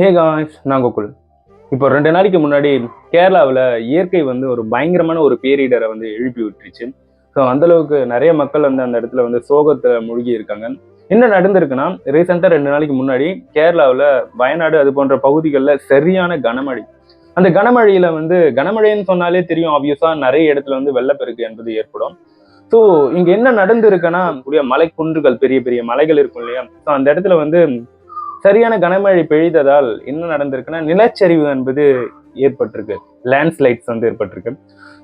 Hey guys நான் கோகுல் இப்போ ரெண்டு நாளைக்கு முன்னாடி கேரளாவில் இயற்கை வந்து ஒரு பயங்கரமான ஒரு பேரிடரை வந்து எழுப்பி விட்டுருச்சு. ஸோ அளவுக்கு நிறைய மக்கள் வந்து அந்த இடத்துல வந்து சோகத்தில் மூழ்கி இருக்காங்க. என்ன நடந்திருக்குன்னா ரீசெண்டாக ரெண்டு நாளைக்கு முன்னாடி கேரளாவில் வயநாடு அது போன்ற பகுதிகளில் சரியான கனமழை. அந்த கனமழையில் வந்து கனமழைன்னு சொன்னாலே தெரியும் ஆப்வியஸாக நிறைய இடத்துல வந்து வெள்ளப்பெருக்கு என்பது ஏற்படும். ஸோ இங்கே என்ன நடந்திருக்குன்னா கூடிய மலை குன்றுகள் பெரிய பெரிய மலைகள் இருக்கும் இல்லையா? ஸோ அந்த இடத்துல வந்து சரியான கனமழை பெய்ததால் என்ன நடந்திருக்குன்னா நிலச்சரிவு என்பது ஏற்பட்டிருக்கு. லேண்ட்ஸ்லைட்ஸ் வந்து ஏற்பட்டிருக்கு.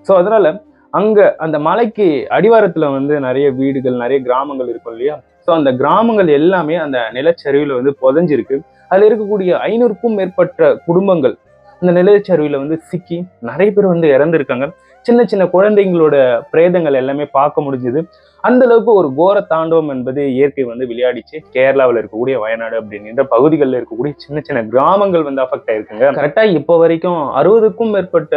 ஸோ அதனால அங்கே அந்த மலைக்கு அடிவாரத்தில் வந்து நிறைய வீடுகள் நிறைய கிராமங்கள் இருக்கும் இல்லையா? ஸோ அந்த கிராமங்கள் எல்லாமே அந்த நிலச்சரிவில் வந்து புதஞ்சிருக்கு. அதில் இருக்கக்கூடிய ஐநூறுக்கும் மேற்பட்ட குடும்பங்கள் அந்த நிலச்சரிவில் வந்து சிக்கி நிறைய பேர் வந்து இறந்துருக்காங்க. சின்ன சின்ன குழந்தைங்களோட பிரேதங்கள் எல்லாமே பார்க்க முடிஞ்சுது. அந்த அளவுக்கு ஒரு கோர தாண்டவம் என்பது இயற்கை வந்து விளையாடிச்சு. கேரளாவில் இருக்கக்கூடிய வயநாடு அப்படின்ற பகுதிகளில் இருக்கக்கூடிய சின்ன சின்ன கிராமங்கள் வந்து அஃபெக்ட் ஆயிருக்குங்க. கரெக்டாக இப்போ வரைக்கும் அறுபதுக்கும் மேற்பட்ட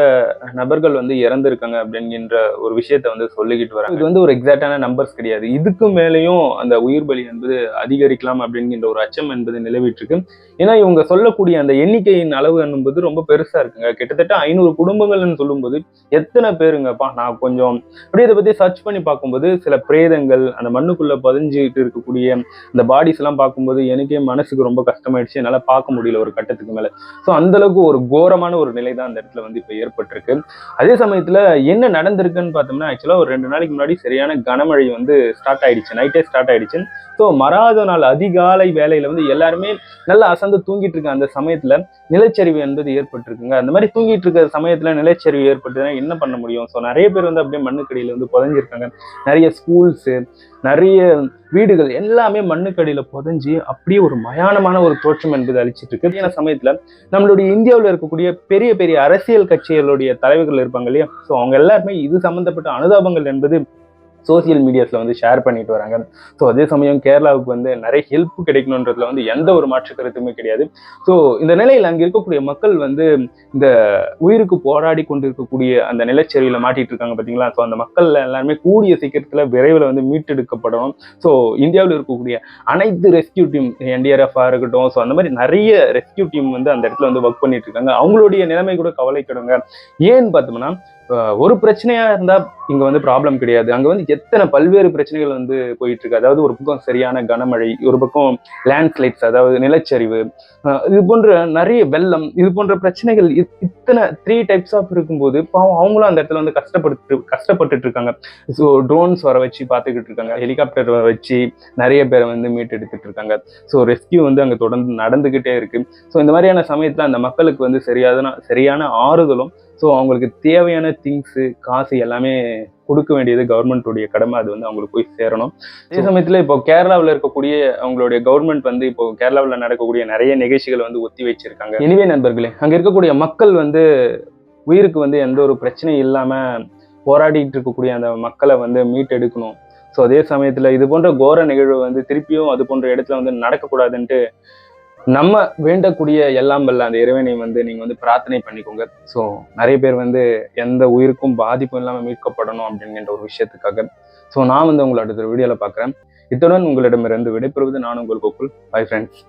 நபர்கள் வந்து இறந்துருக்காங்க அப்படிங்கிற ஒரு விஷயத்த வந்து சொல்லிக்கிட்டு வராங்க. இது வந்து ஒரு எக்ஸாக்டான நம்பர்ஸ் கிடையாது. இதுக்கு மேலேயும் அந்த உயிர் பலி என்பது அதிகரிக்கலாம் அப்படிங்கிற ஒரு அச்சம் என்பது நிலவிட்டு இருக்கு. ஏன்னா இவங்க சொல்லக்கூடிய அந்த எண்ணிக்கையின் அளவு என்பது ரொம்ப பெருசா இருக்குங்க. கிட்டத்தட்ட ஐநூறு குடும்பங்கள்னு சொல்லும்போது எத்தனை பேருங்கப்பா? நான் கொஞ்சம் அப்படியே இதை பத்தி சர்ச் பண்ணி பார்க்கும்போது சில பிரேதங்கள் அந்த மண்ணுக்குள்ள பதிஞ்சுட்டு இருக்கக்கூடிய அந்த பாடிஸ் எல்லாம் பார்க்கும்போது எனக்கே மனசுக்கு ரொம்ப கஷ்டமாயிடுச்சு. என்னால பார்க்க முடியல ஒரு கட்டத்துக்கு மேல. ஸோ அந்த அளவுக்கு ஒரு கோரமான ஒரு நிலை தான் அந்த இடத்துல வந்து இப்போ ஏற்பட்டிருக்கு. அதே சமயத்துல என்ன நடந்திருக்குன்னு பார்த்தோம்னா ஆக்சுவலா ஒரு ரெண்டு நாளைக்கு முன்னாடி சரியான கனமழை வந்து ஸ்டார்ட் ஆயிடுச்சு. நைட்டே ஸ்டார்ட் ஆயிடுச்சு ஸோ மராத நாள் அதிகாலை வேலையில வந்து எல்லாருமே நல்லா அசந்து தூங்கிட்டு இருக்க அந்த சமயத்துல நிலச்சரிவு என்பது ஏற்பட்டிருக்குங்க. அந்த மாதிரி தூங்கிட்டு இருக்க சமயத்துல நிலச்சரிவு ஏற்பட்டுதுன்னா என்ன பண்ண முடியும்? ஸோ நிறைய பேர் வந்து அப்படியே மண்ணுக்கடியில வந்து புதஞ்சிருக்காங்க. நிறைய ஸ்கூல்ஸு நிறைய வீடுகள் எல்லாமே மண்ணுக்கடியில புதஞ்சு அப்படியே ஒரு மயானமான ஒரு தோற்றம் என்பது அளிச்சிட்டு இருக்கு ஏன்னா சமயத்துல நம்மளுடைய இந்தியாவில் இருக்கக்கூடிய பெரிய பெரிய அரசியல் கட்சிகளுடைய தலைவர்கள் இருப்பாங்க இல்லையா? ஸோ அவங்க எல்லாருமே இது சம்பந்தப்பட்ட அனுதாபங்கள் என்பது சோசியல் மீடியாஸ்ல வந்து ஷேர் பண்ணிட்டு வராங்க. ஸோ அதே சமயம் கேரளாவுக்கு வந்து நிறைய ஹெல்ப் கிடைக்கணுன்றதுல வந்து எந்த ஒரு மாற்று கருத்துமே கிடையாது. ஸோ இந்த நிலையில் அங்கே இருக்கக்கூடிய மக்கள் வந்து இந்த உயிருக்கு போராடி கொண்டு இருக்கக்கூடிய அந்த நிலச்சரிவில் மாட்டிட்டு இருக்காங்க பார்த்தீங்களா ஸோ அந்த மக்கள் எல்லாருமே கூடிய சீக்கிரத்தில் விரைவில் வந்து மீட்டெடுக்கப்படணும். ஸோ இந்தியாவில் இருக்கக்கூடிய அனைத்து ரெஸ்கியூ டீம் என்டிஆர்எஃபாக இருக்கட்டும் ஸோ அந்த மாதிரி நிறைய ரெஸ்கியூ டீம் வந்து அந்த இடத்துல வந்து ஒர்க் பண்ணிட்டு இருக்காங்க. அவங்களுடைய நிலைமை கூட கவலைக்கிடுங்க ஏன்னு பார்த்தோம்னா ஒரு பிரச்சனையா இருந்தா இங்க வந்து ப்ராப்ளம் கிடையாது. அங்க வந்து எத்தனை பல்வேறு பிரச்சனைகள் வந்து போயிட்டு இருக்கு அதாவது ஒரு பக்கம் சரியான கனமழை ஒரு பக்கம் லேண்ட்ஸ்லைட்ஸ் அதாவது நிலச்சரிவு இது போன்ற நிறைய வெள்ளம் இது போன்ற பிரச்சனைகள் இத்தனை த்ரீ டைப்ஸ் ஆஃப் இருக்கும்போது பாவம் அவங்களும் அந்த இடத்துல வந்து கஷ்டப்பட்டு கஷ்டப்பட்டுட்டு இருக்காங்க. ஸோ ட்ரோன்ஸ் வர வச்சு பார்த்துக்கிட்டு இருக்காங்க. ஹெலிகாப்டர் வர வச்சு நிறைய பேரை வந்து மீட்டெடுத்துட்டு இருக்காங்க. ஸோ ரெஸ்கியூ வந்து அங்கே தொடர்ந்து நடந்துகிட்டே இருக்கு. ஸோ இந்த மாதிரியான சமயத்தில் அந்த மக்களுக்கு வந்து சரியான சரியான ஆறுதலும் ஸோ அவங்களுக்கு தேவையான திங்ஸு காசு எல்லாமே கொடுக்க வேண்டியது கவர்மெண்ட்டுடைய கடமை. அது வந்து அவங்களுக்கு போய் சேரணும். அதே சமயத்தில் இப்போ கேரளாவில் இருக்கக்கூடிய அவங்களுடைய கவர்மெண்ட் வந்து இப்போ கேரளாவில் நடக்கக்கூடிய நிறைய நிகழ்ச்சிகளை வந்து ஒத்தி வச்சிருக்காங்க. இனிவே நண்பர்களே அங்கே இருக்கக்கூடிய மக்கள் வந்து உயிருக்கு வந்து எந்த ஒரு பிரச்சனையும் இல்லாமல் போராடிட்டு இருக்கக்கூடிய அந்த மக்களை வந்து மீட்டெடுக்கணும். ஸோ அதே சமயத்தில் இது போன்ற கோர நிகழ்வு வந்து திருப்பியும் அது போன்ற இடத்துல வந்து நடக்கக்கூடாதுன்ட்டு நம்ம வேண்டக்கூடிய எல்லாம் வல்ல அந்த இறைவனை வந்து நீங்க வந்து பிரார்த்தனை பண்ணிக்கோங்க. ஸோ நிறைய பேர் வந்து எந்த உயிருக்கும் பாதிப்பும் இல்லாமல் மீட்கப்படணும் அப்படிங்கிற ஒரு விஷயத்துக்காக. ஸோ நான் வந்து உங்களை அடுத்த வீடியோவில் பார்க்குறேன் இத்துடன் உங்களிடமிருந்து விடைபெறுவது நான் உங்கள் கோகுல். Bye friends